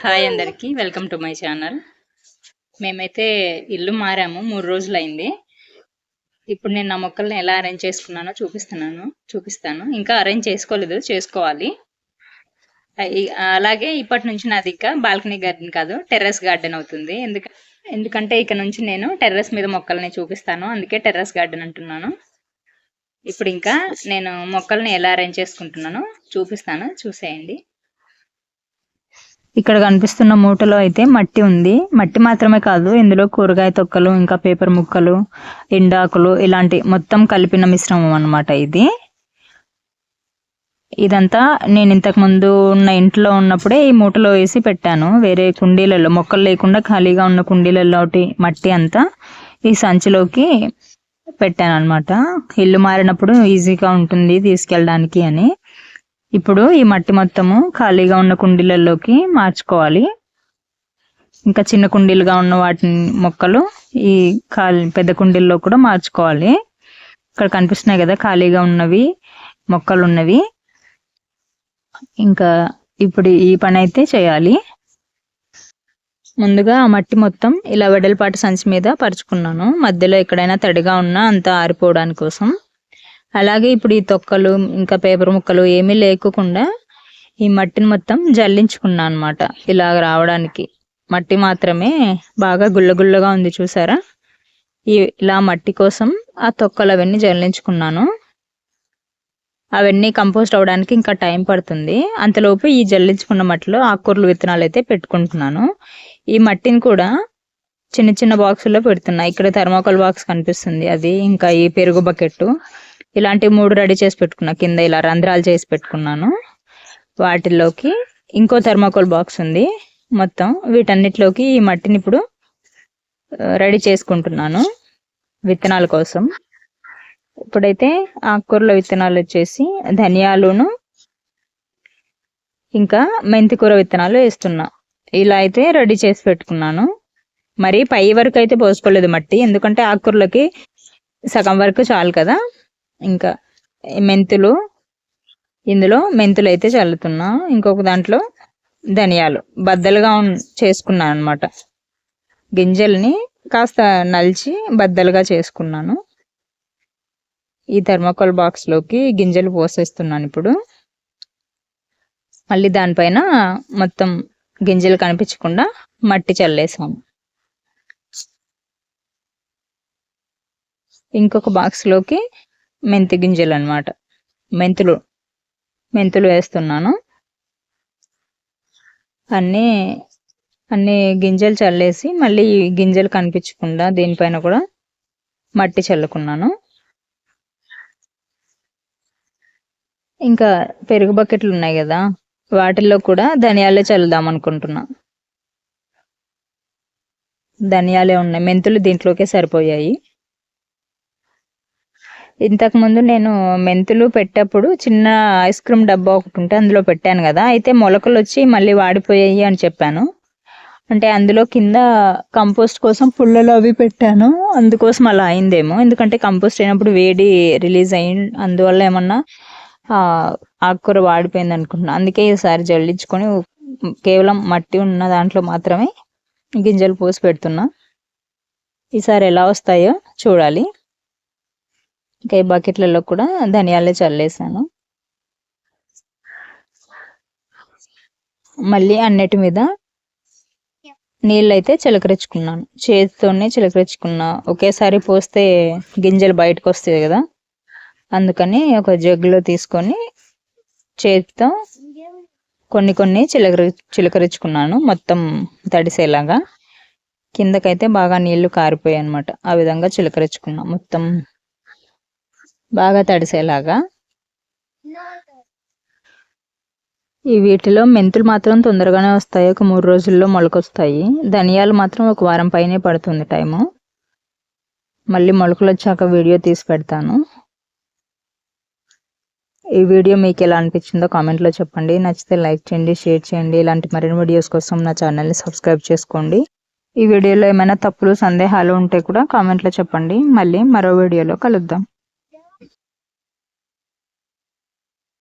Hi అందరికీ welcome to my channel. మేమైతే ఇల్లు మారాము మూడు రోజులు అయింది ఇప్పుడు నేను నా మొక్కల్ని ఎలా అరేంజ్ చేసుకున్నానో చూపిస్తున్నాను చూపిస్తాను. ఇంకా అరేంజ్ చేసుకోలేదు చేసుకోవాలి. అలాగే ఇప్పటి నుంచి నాది ఇంకా బాల్కనీ గార్డెన్ కాదు టెర్రస్ గార్డెన్ అవుతుంది. ఎందుక ఎందుకంటే ఇక నుంచి నేను టెర్రస్ మీద మొక్కల్ని చూపిస్తాను అందుకే టెర్రస్ గార్డెన్ అంటున్నాను. ఇప్పుడు ఇంకా నేను మొక్కల్ని ఎలా అరేంజ్ చేసుకుంటున్నానో చూపిస్తాను చూసేయండి. ఇక్కడ కనిపిస్తున్న మూటలో అయితే మట్టి ఉంది. మట్టి మాత్రమే కాదు ఇందులో కూరగాయ తొక్కలు ఇంకా పేపర్ ముక్కలు ఎండాకులు ఇలాంటి మొత్తం కలిపిన మిశ్రమం అన్నమాట ఇది. ఇదంతా నేను ఇంతకు ముందు ఉన్న ఇంట్లో ఉన్నప్పుడే ఈ మూటలో వేసి పెట్టాను. వేరే కుండీలలో మొక్కలు లేకుండా ఖాళీగా ఉన్న కుండీలలోటి మట్టి అంతా ఈ సంచిలోకి పెట్టాను అనమాట ఇల్లు మారినప్పుడు ఈజీగా ఉంటుంది తీసుకెళ్ళడానికి అని. ఇప్పుడు ఈ మట్టి మొత్తము ఖాళీగా ఉన్న కుండీలలోకి మార్చుకోవాలి. ఇంకా చిన్న కుండీలుగా ఉన్న వాటిని మొక్కలు ఈ ఖాళీ పెద్ద కుండీల్లో కూడా మార్చుకోవాలి. ఇక్కడ కనిపిస్తున్నాయి కదా ఖాళీగా ఉన్నవి మొక్కలు ఉన్నవి ఇంకా ఇప్పుడు ఈ పని అయితే చేయాలి. ముందుగా ఆ మట్టి మొత్తం ఇలా వెడల్పాటి సంచి మీద పరుచుకున్నాను. మధ్యలో ఎక్కడైనా తడిగా ఉన్నా అంతా ఆరిపోవడానికి కోసం అలాగే ఇప్పుడు ఈ తొక్కలు ఇంకా పేపర్ ముక్కలు ఏమీ లేకుండా ఈ మట్టిని మొత్తం జల్లించుకున్నాను అనమాట ఇలా రావడానికి. మట్టి మాత్రమే బాగా గుల్లగుల్లగా ఉంది చూసారా? ఇలా మట్టి కోసం ఆ తొక్కలు అవన్నీ జల్లించుకున్నాను. అవన్నీ కంపోస్ట్ అవడానికి ఇంకా టైం పడుతుంది. అంతలోపు ఈ జల్లించుకున్న మట్టిలో ఆకుకూరలు విత్తనాలు అయితే పెట్టుకుంటున్నాను. ఈ మట్టిని కూడా చిన్న చిన్న బాక్సుల్లో పెడుతున్నా. ఇక్కడ థర్మాకోల్ బాక్స్ కనిపిస్తుంది. అది ఇంకా ఈ పెరుగు బకెట్ ఇలాంటి మూడు రెడీ చేసి పెట్టుకున్నా. కింద ఇలా రంధ్రాలు చేసి పెట్టుకున్నాను. వాటిల్లోకి ఇంకో థర్మాకోల్ బాక్స్ ఉంది. మొత్తం వీటన్నిటిలోకి ఈ మట్టిని ఇప్పుడు రెడీ చేసుకుంటున్నాను విత్తనాల కోసం. ఇప్పుడైతే ఆకుకూరల విత్తనాలు వచ్చేసి ధనియాలును ఇంకా మెంతికూర విత్తనాలు వేస్తున్నా. ఇలా అయితే రెడీ చేసి పెట్టుకున్నాను. మరి పై వరకు అయితే పోసుకోలేదు మట్టి. ఎందుకంటే ఆకుకూరలకి సగం వరకు చాలు కదా. ఇంకా మెంతులు ఇందులో మెంతులు అయితే చల్లుతున్నా. ఇంకొక దాంట్లో ధనియాలు. బద్దలుగా చేసుకున్నాను అనమాట గింజల్ని కాస్త నలిచి బద్దలుగా చేసుకున్నాను. ఈ థర్మాకోల్ బాక్స్లోకి గింజలు పోసేస్తున్నాను ఇప్పుడు. మళ్ళీ దానిపైన మొత్తం గింజలు కనిపించకుండా మట్టి చల్లేసాము ఇంకొక బాక్స్లోకి మెంతి గింజలు అన్నమాట మెంతులు మెంతులు వేస్తున్నాను. అన్నీ అన్ని గింజలు చల్లేసి మళ్ళీ ఈ గింజలు కనిపించకుండా దీనిపైన కూడా మట్టి చల్లుకున్నాను. ఇంకా పెరుగు బకెట్లు ఉన్నాయి కదా వాటిల్లో కూడా ధనియాలే చల్లుదాం అనుకుంటున్నా. ధనియాలే ఉన్నాయి మెంతులు దీంట్లోకే సరిపోయాయి. ఇంతకుముందు నేను మెంతులు పెట్టేప్పుడు చిన్న ఐస్ క్రీమ్ డబ్బా ఒకటి ఉంటే అందులో పెట్టాను కదా. అయితే మొలకలు వచ్చి మళ్ళీ వాడిపోయాయి అని చెప్పాను. అంటే అందులో కింద కంపోస్ట్ కోసం పుల్లలు అవి పెట్టాను. అందుకోసం అలా అయిందేమో. ఎందుకంటే కంపోస్ట్ అయినప్పుడు వేడి రిలీజ్ అయ్యి అందువల్ల ఏమన్నా ఆకుకూర వాడిపోయింది అనుకుంటున్నా. అందుకే ఈసారి జల్లించుకొని కేవలం మట్టి ఉన్న దాంట్లో మాత్రమే గింజలు పోసి పెడుతున్నా. ఈసారి ఎలా వస్తాయో చూడాలి. ఇంకా ఈ బకెట్లలో కూడా ధనియాలే చల్లేసాను. మళ్ళీ అన్నిటి మీద నీళ్ళు అయితే చిలకరించుకున్నాను. చేతితోనే చిలకరించుకున్నా. ఒకేసారి పోస్తే గింజలు బయటకు వస్తాయి కదా అందుకని ఒక జగ్గులో తీసుకొని చేతితో కొన్ని కొన్ని చిలకరి చిలకరించుకున్నాను. మొత్తం తడిసేలాగా. కిందకైతే బాగా నీళ్ళు కారిపోయాయి అనమాట ఆ విధంగా చిలకరించుకున్నా. మొత్తం బాగా తడిసేలాగా. ఈ వీటిలో మెంతులు మాత్రం తొందరగానే వస్తాయి. ఒక మూడు రోజుల్లో మొలకొస్తాయి. ధనియాలు మాత్రం ఒక వారం పైనే పడుతుంది టైము. మళ్ళీ మొలకలు వచ్చాక వీడియో తీసి పెడతాను. ఈ వీడియో మీకు ఎలా అనిపించిందో కామెంట్లో చెప్పండి. నచ్చితే లైక్ చేయండి షేర్ చేయండి. ఇలాంటి మరిన్ని వీడియోస్ కోసం నా ఛానల్ని సబ్స్క్రైబ్ చేసుకోండి. ఈ వీడియోలో ఏమైనా తప్పులు సందేహాలు ఉంటే కూడా కామెంట్లో చెప్పండి. మళ్ళీ మరో వీడియోలో కలుద్దాం.